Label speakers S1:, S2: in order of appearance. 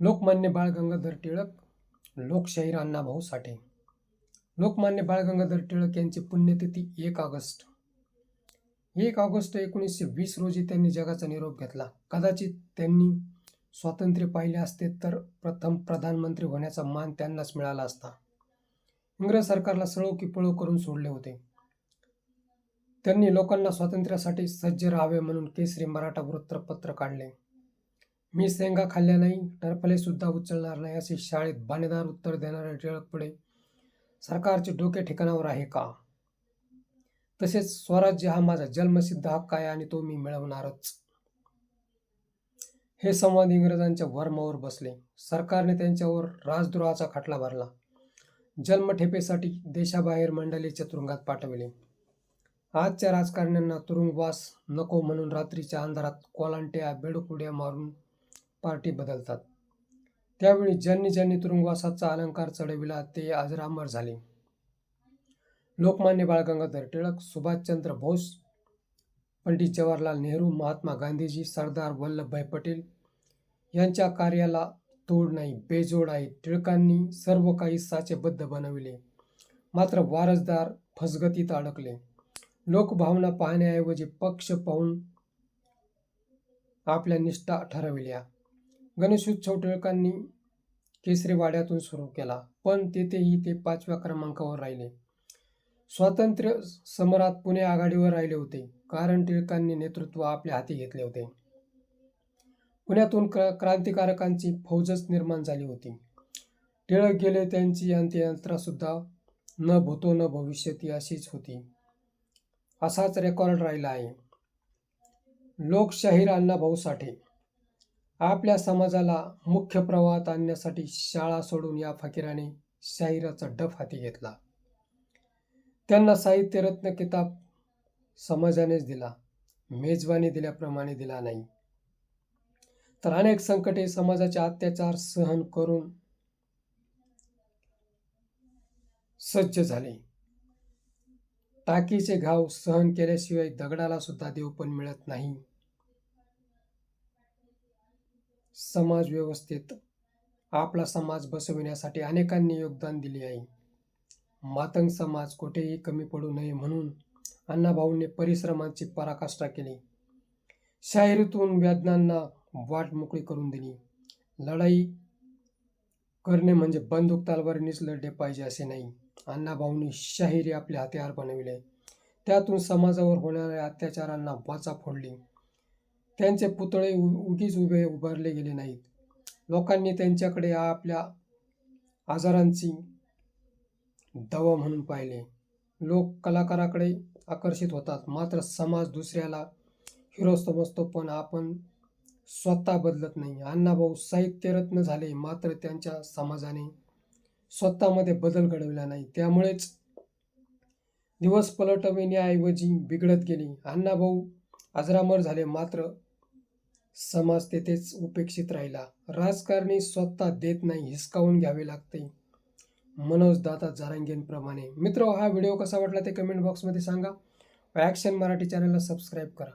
S1: लोकमान्य बाळ गंगाधर टिळक लोकशाहीर अण्णाभाऊ साठे. लोकमान्य बाळ गंगाधर टिळक यांची पुण्यतिथी एक ऑगस्ट. एक ऑगस्ट एकोणीसशे वीस रोजी त्यांनी जगाचा निरोप घेतला. कदाचित त्यांनी स्वातंत्र्य पाहिले असते तर प्रथम प्रधानमंत्री होण्याचा मान त्यांनाच मिळाला असता. इंग्रज सरकारला सळो की पळो करून सोडले होते. त्यांनी लोकांना स्वातंत्र्यासाठी सज्ज राहावे म्हणून केसरी मराठा वृत्तपत्र काढले. मी शेंगा खाल्ल्या नाही टरफलेसुद्धा उचलणार नाही असे शाळेत बाणेदार उत्तर देणारे टिळक पुढे. सरकारचे डोके ठिकाणावर आहे का? तसेच स्वराज्य हा माझा जन्मसिद्ध हक्क आहे आणि तो मी मिळवणारच. हे संवाद इंग्रजांच्या वर्मावर बसले. सरकारने त्यांच्यावर राजद्रोहाचा खटला भरला. जन्मठेपेसाठी देशाबाहेर मंडळीच्या तुरुंगात पाठविले. आजच्या राजकारण्यांना तुरुंगवास नको म्हणून रात्रीच्या अंधारात कोलांट्या बेडकुड्या मारून पार्टी बदलतात. त्यावेळी ज्यांनी ज्यांनी तुरुंगवासाचा अलंकार चढविला ते अजरामर झाले. लोकमान्य बाळ गंगाधर टिळक सुभाषचंद्र बोस पंडित जवाहरलाल नेहरू महात्मा गांधीजी सरदार वल्लभभाई पटेल यांच्या कार्याला तोड नाही बेजोड आहे. टिळकांनी सर्व काही साचेबद्ध बनविले. मात्र वारसदार फसगतीत अडकले. लोकभावना पाहण्याऐवजी पक्ष पाहून आपल्या निष्ठा ठरविल्या. गणेशोत्सव टिळकांनी केसरीवाड्यातून सुरू केला पण तेथेही ते पाचव्या क्रमांकावर राहिले. स्वातंत्र्य समरात पुणे आघाडीवर राहिले होते कारण टिळकांनी नेतृत्व आपल्या हाती घेतले होते. पुण्यातून क्र क्रांतिकारकांची फौजच निर्माण झाली होती. टिळक गेले त्यांची अंत्ययात्रा सुद्धा न भूतो न भविष्यती अशीच होती. असाच रेकॉर्ड राहिला आहे. लोकशाहीर अण्णाभाऊ साठे आपल्या समाजाला मुख्य प्रवाहात आणण्यासाठी शाळा सोडून या फकीराने शाहिराचा डफ हाती घेतला. त्यांना साहित्यरत्न किताब समाजानेच दिला. मेजवानी दिल्याप्रमाणे दिला नाही. तर अनेक संकटे समाजाचे अत्याचार सहन करून सज्ज झाले. टाकीचे घाव सहन केल्याशिवाय दगडाला सुद्धा देवपण मिळत नाही. समाज व्यवस्थेत आपला समाज बसविण्यासाठी अनेकांनी योगदान दिले आहे. मातंग समाज कुठेही कमी पडू नये म्हणून अण्णाभाऊंनी परिश्रमांची पराकाष्ठा केली. शाहिरीतून वेदनांना वाट मोकळी करून दिली. लढाई करणे म्हणजे बंदूक तलवारीनेच लढले पाहिजे असे नाही. अण्णाभाऊंनी शाहिरी आपले हत्यार बनविले. त्यातून समाजावर होणाऱ्या अत्याचारांना वाचा फोडली. त्यांचे पुतळे उ- उगीच उभे उभारले गेले नाहीत. लोकांनी त्यांच्याकडे आपल्या आजारांची दवा म्हणून पाहिले. लोक कलाकाराकडे आकर्षित होतात. मात्र समाज दुसऱ्याला हिरो समजतो पण आपण स्वतः बदलत नाही. अण्णाभाऊ साहित्यरत्न झाले मात्र त्यांच्या समाजाने स्वतःमध्ये बदल घडविला नाही. त्यामुळेच दिवस पलटविण्याऐवजी बिघडत गेली. अण्णाभाऊ अजरामर झाले मात्र समाज तेथेच उपेक्षित राहिला. राजकारणी स्वतः देत नाही हिसकावून घ्यावे लागते. मनोज दाता जारांगेंप्रमाणे. मित्र हा व्हिडिओ कसा वाटला ते कमेंट बॉक्समध्ये सांगा. ॲक्शन मराठी चॅनलला सबस्क्राईब करा.